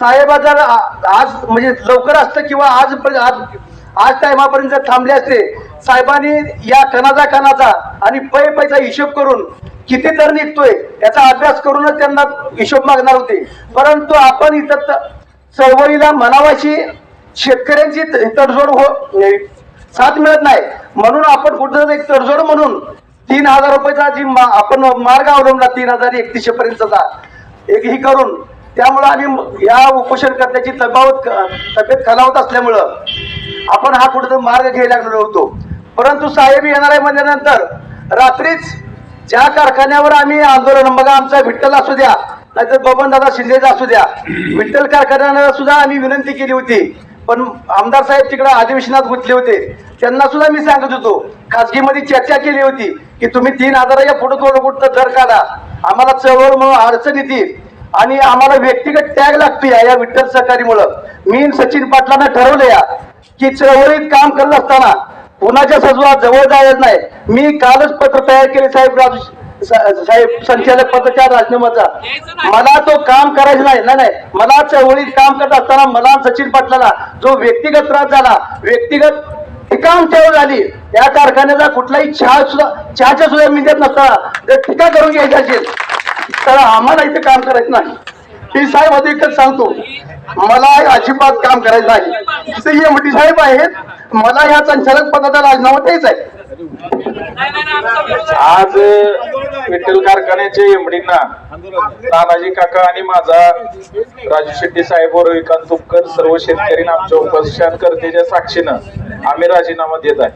साहेबा जर आज म्हणजे लवकर असतं किंवा आज आज आज टायमापर्यंत जर थांबले असते. साहेबांनी या कणाचा कणाचा आणि पै पैचा हिशोब करून किती तर निघतोय याचा अभ्यास करूनच त्यांना हिशोब मागणार होते. परंतु आपण इथं चळवळीला म्हणावाशी शेतकऱ्यांची तडजोड हो म्हणजे साथ मिळत नाही. म्हणून आपण कुठं एक तडजोड म्हणून तीन हजार रुपयाचा जी मा- आपण मार्ग अवलंबला तीन हजार एकतीसशे पर्यंतचा एक ही करून त्यामुळं आम्ही म- या उपोषणकर्त्याची तबावत तब्येत खालावत असल्यामुळं आपण हा कुठेतरी मार्ग घ्यायला लागलेलो होतो. परंतु साहेब येणार आहे म्हणल्यानंतर रात्रीच ज्या कारखान्यावर आम्ही आंदोलन बघा आमचा विठ्ठल असू द्या नाहीतर बबन दादा शिंदेचा असू द्या विठ्ठल कारखान्याला सुद्धा आम्ही विनंती केली होती. पण आमदार साहेब तिकडे अधिवेशनात गुंतले होते. त्यांना सुद्धा मी सांगत होतो खासगीमध्ये चर्चा केली होती की तुम्ही तीन हजाराच्या पुढे थोडं कुठं दर काढा. आम्हाला चळवळ म्हणून अडचण येतील. आणि आम्हाला व्यक्तिगत टॅग लागतो या या विठ्ठल सहकारीमुळं. मी सचिन पाटलांना ठरवलं या की चळवळीत काम करत असताना कोणाच्या सजवा जवळ जायचं नाही. मी कालच पत्र तयार केले साहेब राजू साहेब संचालक पदाच्या राजीनामाचा. मला तो काम करायचं नाही नाही नाही. मला चळवळीत काम करत असताना मला सचिन पाटलाला जो व्यक्तिगत त्रास झाला व्यक्तिगत ठिकाण ठेव झाली या कारखान्याचा कुठलाही चहा सुद्धा चहाच्या सुद्धा मी देत नसताना. जर टीका करून घ्यायची असेल. तर आम्हाला इथे काम करायचं नाही मी साहेब अधिकच सांगतो मला अजिबात काम करायचं नाही इथे एमडी साहेब आहेत मला या संचालक पदाचा राजीनामा द्यायचा आहे आज विठ्ठल कारखान्याच्या एमडींना तानाजी काका आणि माझा राजू शेट्टी साहेब व रविकांत तुपकर सर्व शेतकरी आमच्या उपस्थितांकर्तेच्या साक्षीनं आम्ही राजीनामा देत आहे